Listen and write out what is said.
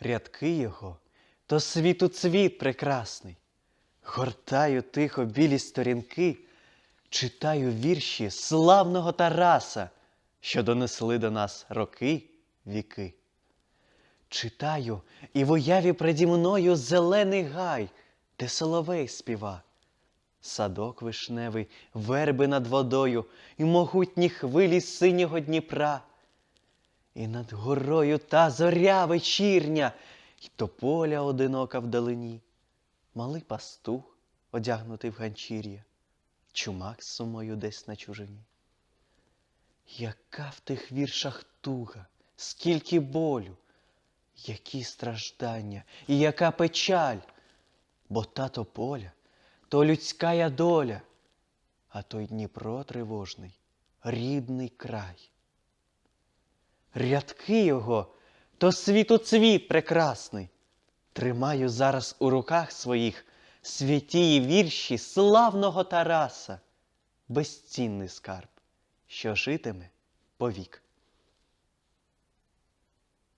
Рядки його то світу цвіт прекрасний. Гортаю тихо білі сторінки, читаю вірші славного Тараса, що донесли до нас роки віки. Читаю і в уяві преді мною зелений гай, де соловей співа. Садок вишневий, верби над водою і могутні хвилі синього Дніпра. І над горою та зоря вечірня, й тополя одинока вдалині, малий пастух, одягнутий в ганчір'я, чумак сумою десь на чужині. Яка в тих віршах туга, скільки болю, які страждання і яка печаль, бо та тополя то людська доля, а той Дніпро тривожний, рідний край. Рядки його то світу цвіт прекрасний. Тримаю зараз у руках своїх святії вірші славного Тараса, безцінний скарб, що житиме повік.